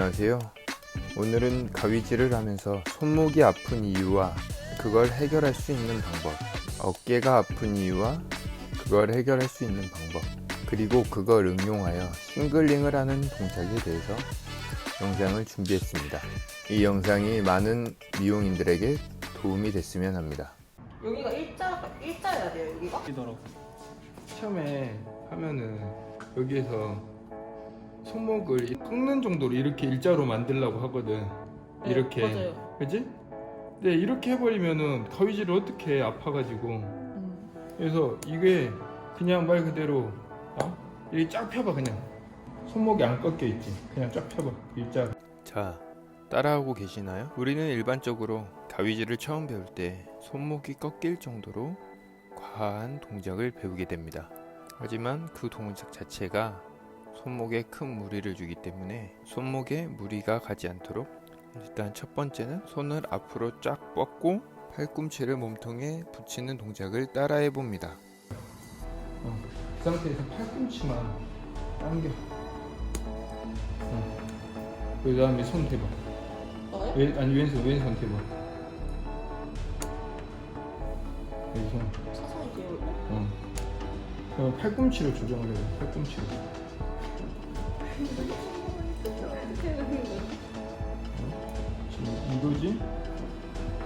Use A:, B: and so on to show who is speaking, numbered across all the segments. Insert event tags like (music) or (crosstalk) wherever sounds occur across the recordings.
A: 안녕하세요. 오늘은 가위질을 하면서 손목이 아픈 이유와 그걸 해결할 수 있는 방법, 어깨가 아픈 이유와 그걸 해결할 수 있는 방법, 그리고 그걸 응용하여 싱글링을 하는 동작에 대해서 영상을 준비했습니다. 이 영상이 많은 미용인들에게 도움이 됐으면 합니다.
B: 여기가 일자 일자여야 돼요 여기가?
A: 이더라고. 처음에 하면은 여기에서 손목을 꺾는 정도로 이렇게 일자로 만들려고 하거든.
B: 네,
A: 이렇게.
B: 맞아요.
A: 그지? 근데 이렇게 해버리면은 가위질을 어떻게 해, 아파가지고.
B: 음.
A: 그래서 이게 그냥 말 그대로 어? 이렇게 쫙 펴봐 그냥. 손목이 안 꺾여 있지. 그냥 쫙 펴봐 일자로. 자, 따라하고 계시나요? 우리는 일반적으로 가위질을 처음 배울 때 손목이 꺾일 정도로 과한 동작을 배우게 됩니다. 하지만 그 동작 자체가 손목에 큰 무리를 주기 때문에 손목에 무리가 가지 않도록 일단 첫 번째는 손을 앞으로 쫙 뻗고 팔꿈치를 몸통에 붙이는 동작을 따라해 봅니다. 그 상태에서 팔꿈치만 당겨. 그 다음에 손 대봐.
B: 너요?
A: 왼, 아니 왼손 왼손 대봐. 왼손.
B: 사선이 되어
A: 어. 그럼 팔꿈치를 조정을 해요. 팔꿈치로. 이거지?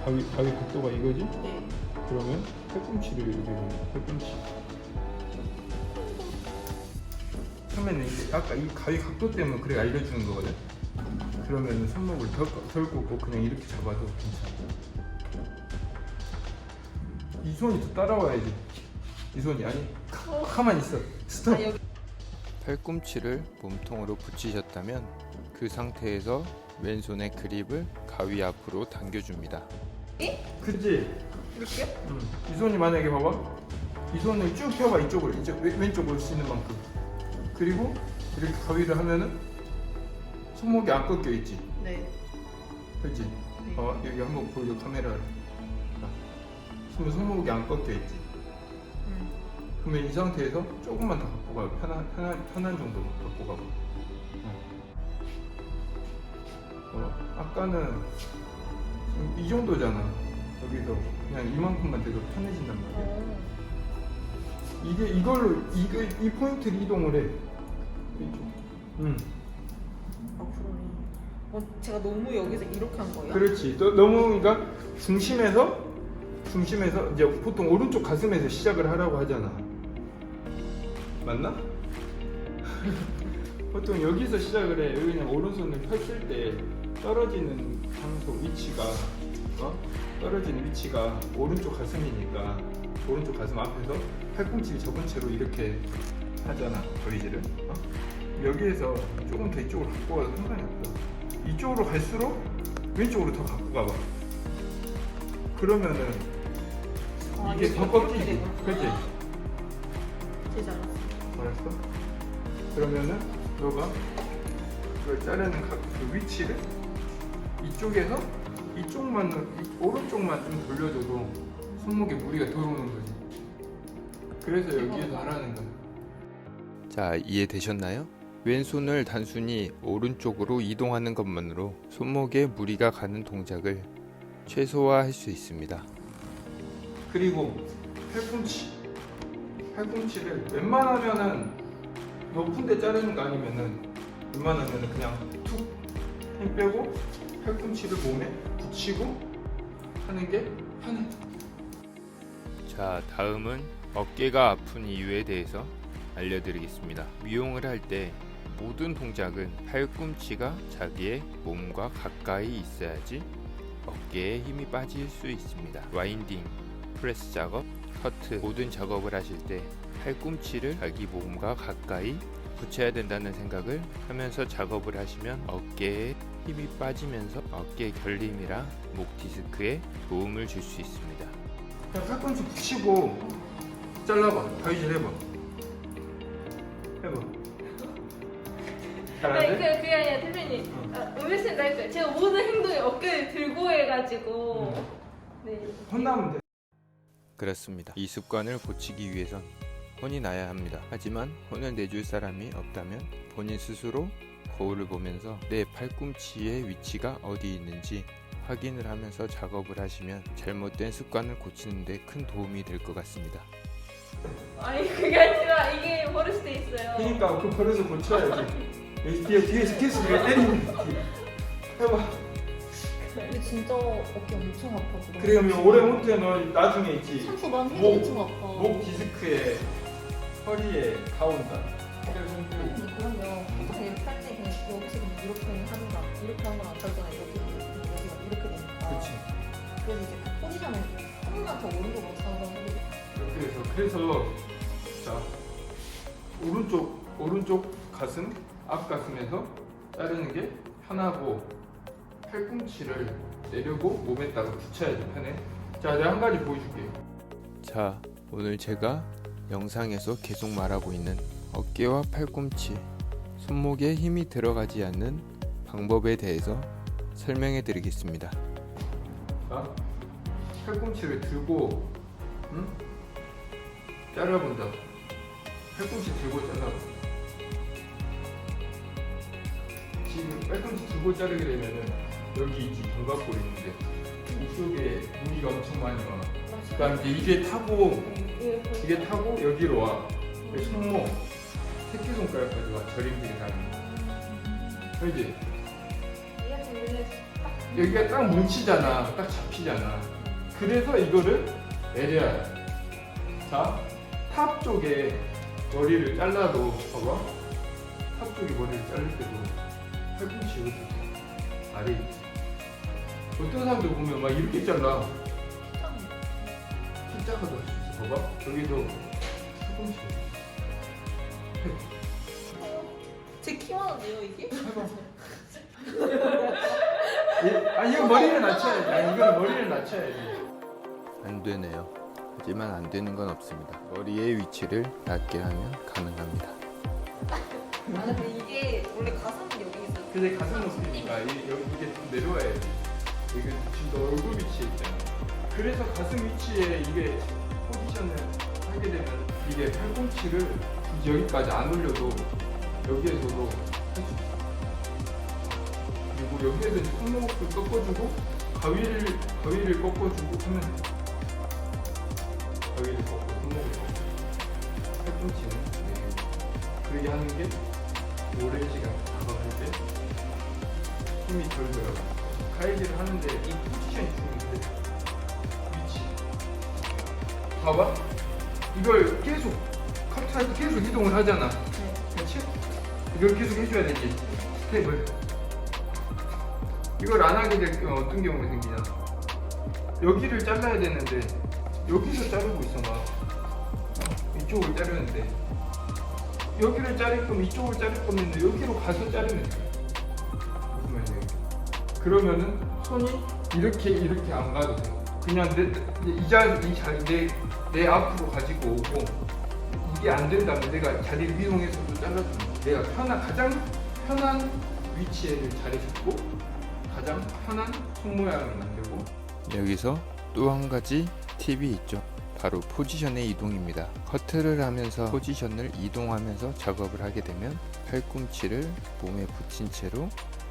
A: 가위 가위 각도가 이거지?
B: 네.
A: 그러면 팔꿈치를 이렇게 해요. 팔꿈치. 처음에는 이제 아까 이 가위 각도 때문에 그래 알려주는 거거든. 그러면 손목을 덜, 덜 꽂고 그냥 이렇게 잡아도 괜찮아. 이 손이 더 따라와야지. 이 손이 아니 가, 가만히 있어. 스톱. 팔꿈치를 몸통으로 붙이셨다면 그 상태에서 왼손의 그립을 가위 앞으로 당겨줍니다. 그치?
B: 이렇게요?
A: 응. 이 손이 만약에 봐봐. 이 손을 쭉 펴봐 이쪽으로 이쪽 왼- 왼쪽으로 수 있는 만큼. 그리고 이렇게 가위를 하면은 손목이 안 꺾여 있지.
B: 네.
A: 그렇지?
B: 네.
A: 어 여기 한번 보여 카메라를. 손 손목이 안 꺾여 있지.
B: 음.
A: 그러면 이 상태에서 조금만 더 갖고 가요. 편한 편한 편한 정도 갖고 가고. 어. 어, 아까는 이 정도잖아. 여기서 그냥 이만큼만 돼도 편해진단 말이야.
B: 어.
A: 이게 이걸로 이거 이 포인트를 이동을 해. 이쪽. 응.
B: 앞으로는. 어 제가 너무 여기서 이렇게 한 거예요?
A: 그렇지. 너, 너무 그러니까 중심에서 중심에서 이제 보통 오른쪽 가슴에서 시작을 하라고 하잖아. 맞나? (laughs) 보통 여기서 시작을 해. 여기 그냥 오른손을 펼칠 때 떨어지는 장소 위치가 어? 떨어지는 위치가 오른쪽 가슴이니까 오른쪽 가슴 앞에서 팔꿈치를 접은 채로 이렇게 하잖아. 저희들은. 어? 여기에서 조금 더 이쪽으로 갖고 가도 상관이 없어. 이쪽으로 갈수록 왼쪽으로 더 갖고 가봐. 그러면은
B: 아,
A: 이게 더 꺾이지. 그렇지?
B: 잘했어.
A: 알았어? 그러면은 너가 그걸 자르는 각, 그 위치를 이쪽에서 이쪽만 이 오른쪽만 좀 돌려줘도 손목에 무리가 들어오는 거지. 그래서 여기에서 하라는 거야. 자 이해되셨나요? 왼손을 단순히 오른쪽으로 이동하는 것만으로 손목에 무리가 가는 동작을 최소화할 수 있습니다. 그리고 팔꿈치. 팔꿈치를 웬만하면은 높은 데 자르는 거 아니면은 웬만하면은 그냥 툭 힘 빼고 팔꿈치를 몸에 붙이고 하는 게 편해. 자, 다음은 어깨가 아픈 이유에 대해서 알려드리겠습니다. 미용을 할 때 모든 동작은 팔꿈치가 자기의 몸과 가까이 있어야지 어깨에 힘이 빠질 수 있습니다. 와인딩, 프레스 작업, 커트 모든 작업을 하실 때 팔꿈치를 자기 몸과 가까이 붙여야 된다는 생각을 하면서 작업을 하시면 어깨에 힘이 빠지면서 어깨 결림이랑 목 디스크에 도움을 줄 수 있습니다. 그냥 팔꿈치 붙이고 잘라봐. 가위질 해봐. 해봐.
C: 아니 그 그게 아니라 대표님
A: 응.
C: 아, 음식은 날거예요 제가 모든 행동에 어깨를 들고 해가지고
A: 응.
C: 네
A: 혼나면 돼. 그렇습니다. 이 습관을 고치기 위해선 혼이 나야 합니다. 하지만 혼을 내줄 사람이 없다면 본인 스스로
D: 거울을 보면서 내 팔꿈치의 위치가 어디 있는지 확인을 하면서 작업을 하시면 잘못된 습관을 고치는데 큰 도움이 될 것 같습니다.
C: 아니 그게 아니라 이게 버릇돼 있어요.
A: 그러니까 그 버릇을 고쳐야지. 여기 (laughs) 뒤에 뒤에서 계속 이렇게 때리는 거지. 해봐.
B: 근데 진짜 어깨 엄청 아파.
A: 그래 그러면 오래 못해는 나중에 있지.
B: 참고 난
A: 목,
B: 해도 엄청 아파.
A: 목 디스크에 허리에 다 온다.
B: 근데 그러면 이렇게 할 때 그냥 여기서 그냥 이렇게 하는가 이렇게 하는 건안 살잖아 이렇게 여기가 이렇게 되니까
A: 그렇지.
B: 그래서 이제 그 포지션을 조금만 더 오른쪽으로 잡아가지고
A: 그래서 그래서 자 오른쪽 오른쪽 가슴 앞 가슴에서 자르는 게 편하고 팔꿈치를 내려고 몸에다가 붙여야지 편해. 자 내가 한 가지 보여줄게.
D: 자, 오늘 제가 영상에서 계속 말하고 있는 어깨와 팔꿈치, 손목에 힘이 들어가지 않는 방법에 대해서 설명해 드리겠습니다.
A: 자 팔꿈치를 들고 응? 잘라본다. 팔꿈치 들고 잘라봐. 지금 팔꿈치 들고 자르게 되면은 여기 있지 견갑골 있는데 이쪽에 무리가 엄청 많이 와. 그다음 이제 이게 타고 이게 타고 여기로 와. 그 손목 새끼 손가락까지 와. 저림들이 가는. 그지? 여기가 딱 뭉치잖아. 딱 잡히잖아. 그래서 이거를 내려야 돼. 자, 탑 쪽에 머리를 잘라도 봐봐. 탑 쪽에 머리를 자를 때도 팔꿈치 여기 아래. 어떤 사람들 보면 막 이렇게 잘라. 키 작아도 할수 있어. 봐봐. 여기도 팔꿈치.
B: 제 키만 한데요 이게?
A: 예? 아 이거 머리를 낮춰야지. 아 이거는 머리를 낮춰야지.
D: 안 되네요. 하지만 안 되는 건 없습니다. 머리의 위치를 낮게 하면 가능합니다.
B: 아 근데 이게 원래 가슴은 여기 있어
A: 근데 가슴 이, 여기 이게 좀 내려와야 돼. 이게 지금 너 얼굴 위치에 있잖아. 그래서 가슴 위치에 이게 포지션을 하게 되면 이게 팔꿈치를 여기까지 안 올려도 여기에서도. 그리고 여기에서 이제 손목을 꺾어주고 가위를 가위를 꺾어주고 하면 돼. 가위를 꺾고 손목을 꺾고 팔꿈치는 네. 그렇게 하는 게 오랜 시간 작업할 때 힘이 덜 들어가. 가위질을 하는데 이 포지션이 중요한데 위치. 봐봐. 이걸 계속 때 계속 이동을 하잖아. 그렇지? 이걸 계속 해줘야 되지. 스텝을. 이걸 안 하게 될 경우 어떤 경우가 생기냐? 여기를 잘라야 되는데 여기서 자르고 있어 막 이쪽을 자르는데 여기를 자를 거면 이쪽을 자를 거면 여기로 가서 자르면 돼. 그러면은 손이 이렇게 이렇게 안 가도 돼. 그냥 내이자이자내내 앞으로 가지고 오고 이게 안 된다면 내가 자리를 이동해서도 잘라주는 거야. 내가 편한 가장 편한 위치에를 자리 잡고 가장 편한 손 모양을 만들고
D: 여기서 또 한 가지 팁이 있죠. 바로 포지션의 이동입니다. 커트를 하면서 포지션을 이동하면서 작업을 하게 되면 팔꿈치를 몸에 붙인 채로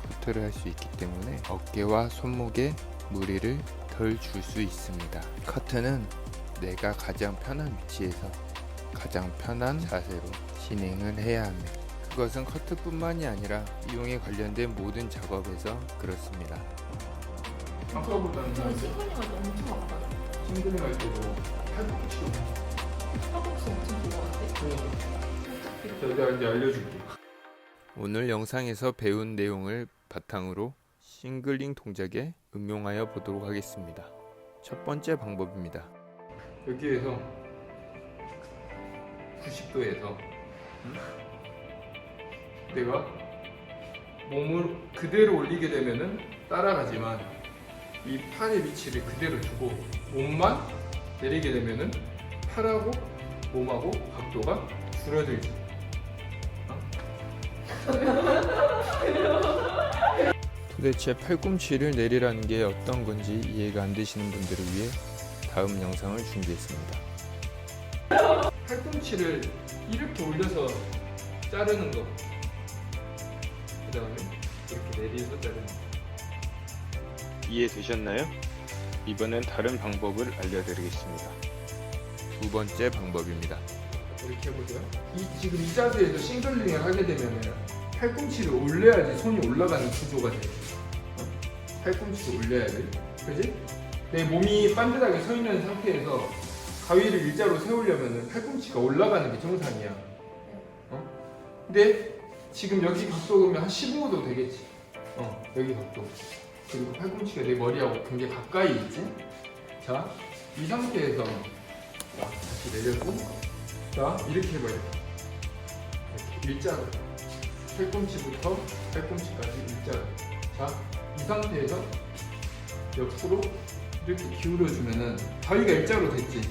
D: 커트를 할 수 있기 때문에 어깨와 손목에 무리를 덜 줄 수 있습니다. 커트는 내가 가장 편한 위치에서 가장 편한 자세로 진행을 해야 합니다. 그것은 커트뿐만이 아니라 이용에 관련된 모든 작업에서 그렇습니다.
A: 아까보다는
B: 저는 싱글링 할때 엄청 아파요
A: 싱글링 할 때도 팔꿈치로
B: 팔꿈치 엄청 좋아하는데
A: 자, 내가 이제 알려줄게.
D: 오늘 영상에서 배운 내용을 바탕으로 싱글링 동작에 응용하여 보도록 하겠습니다. 첫 번째 방법입니다.
A: 여기에서 90도에서 내가 몸을 그대로 올리게 되면은 따라가지만 이 팔의 위치를 그대로 두고 몸만 내리게 되면은 팔하고 몸하고 각도가 줄어들지.
D: 도대체 팔꿈치를 내리라는 게 어떤 건지 이해가 안 되시는 분들을 위해 다음 영상을 준비했습니다.
A: 팔꿈치를 이렇게 올려서 자르는 거. 다음에 이렇게 내리서 자르는 거예요.
D: 이해되셨나요? 이번엔 다른 방법을 알려드리겠습니다. 두 번째 방법입니다.
A: 이렇게 해보세요. 이, 지금 이 자세에서 싱글링을 하게 되면은 팔꿈치를 올려야지 손이 올라가는 구조가 돼요. 어? 팔꿈치를 올려야 돼. 그지? 내 몸이 반듯하게 서 있는 상태에서 가위를 일자로 세우려면은 팔꿈치가 올라가는 게 정상이야. 어? 근데 지금 여기 각도면 한 15도 되겠지. 어, 여기 각도. 그리고 팔꿈치가 내 머리하고 굉장히 가까이 있지. 자, 이 상태에서 자, 다시 내려고 자 이렇게 해봐요 이렇게 일자로 팔꿈치부터 팔꿈치까지 일자로. 자이 상태에서 옆으로 이렇게 기울여주면은 가위가 일자로 됐지.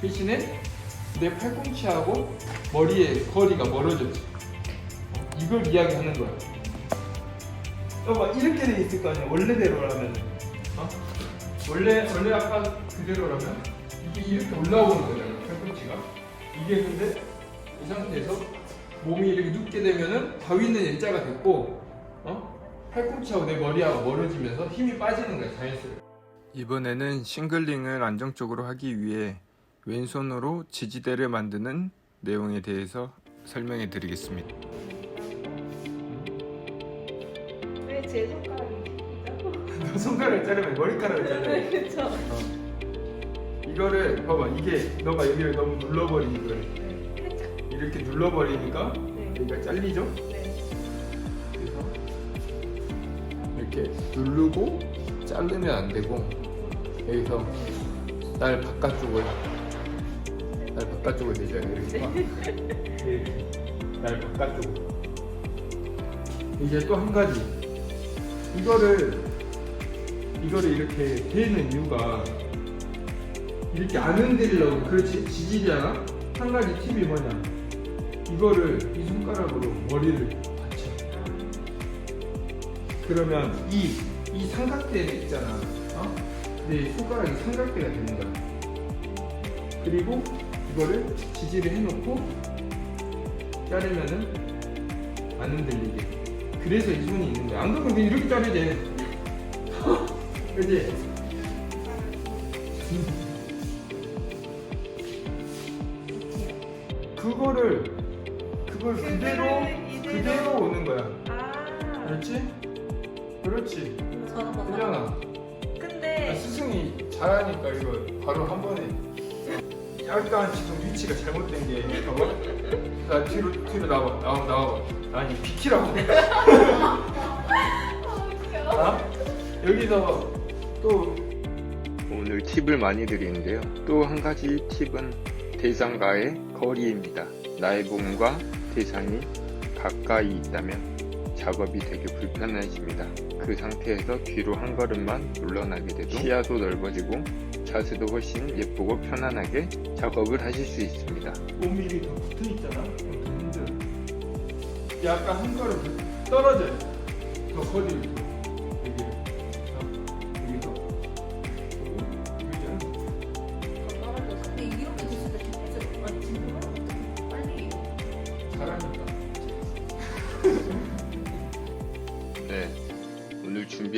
A: 대신에 내 팔꿈치하고 머리의 거리가 멀어졌지. 어, 이걸 이야기하는 거야. 봐봐 이렇게 돼 있을 거 아니야. 원래대로라면 어? 원래 원래 아까 그대로라면 이게 이렇게 올라오는 거잖아 팔꿈치가. 이게 근데 이 상태에서 몸이 이렇게 눕게 되면은 가위는 일자가 됐고 어? 팔꿈치하고 내 머리하고 멀어지면서 힘이 빠지는 거야 자연스럽게
D: 이번에는 싱글링을 안정적으로 하기 위해 왼손으로 지지대를 만드는 내용에 대해서 설명해 드리겠습니다.
C: 왜제 손가락이? (laughs)
A: 너 손가락을 자르면 머리카락을 자르면
C: 그쵸.
A: 이거를 봐봐 이게 너가 여기를 너무 눌러버리는 거야 이렇게 눌러버리니까
C: 네.
A: 여기가 잘리죠?
C: 네.
A: 그래서 이렇게 누르고 자르면 안 되고 여기서 날 바깥쪽을 날 바깥쪽을 돼 이렇게 봐. 이렇게 날 바깥쪽으로 이제 또 한 가지 이거를 이거를 이렇게 대는 이유가 이렇게 안 흔들려고 그렇지 지질이잖아 한 가지 팁이 뭐냐 이거를 이 손가락으로 머리를 받쳐 그러면 이, 이 삼각대 있잖아. 어? 내 손가락이 삼각대가 되는 거야. 그리고 이거를 지지를 해놓고 자르면은 안 흔들리게. 그래서 이 손이 있는 거야. 안 그러면 그냥 이렇게 자르지. (laughs) 그지? 그거를 그걸 그대로 그대로 오는 거야.
C: 아.
A: 그렇지? 그렇지.
B: 저는 뭐
A: 그잖아. 아,
C: 근데
A: 스승이 잘하니까 이거 바로 한 번에 약간 지금 위치가 잘못된 게 봐봐. 나 뒤로 뒤로 나와 나와 나와. 아니 비키라고. 아? 여기서 또
D: 오늘 팁을 많이 드리는데요. 또 한 가지 팁은 대상과의 거리입니다. 나의 몸과 대상이 가까이 있다면 작업이 되게 불편해집니다. 그 상태에서 뒤로 한 걸음만 물러나게 돼도 시야도 넓어지고 자세도 훨씬 예쁘고 편안하게 작업을 하실 수 있습니다.
A: 몸이 이렇게 더 붙어 있잖아. 힘들어. 약간 한 걸음 떨어져. 더 거리를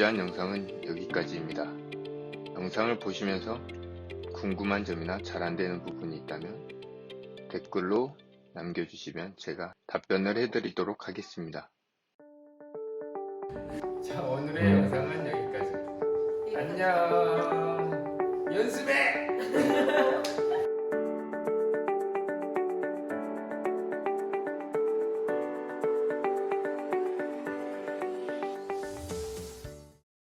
D: 준비한 영상은 여기까지입니다. 영상을 보시면서 궁금한 점이나 잘 안 되는 부분이 있다면 댓글로 남겨주시면 제가 답변을 해드리도록 하겠습니다.
A: 자 오늘의 영상은 여기까지. 안녕. 연습해. (laughs)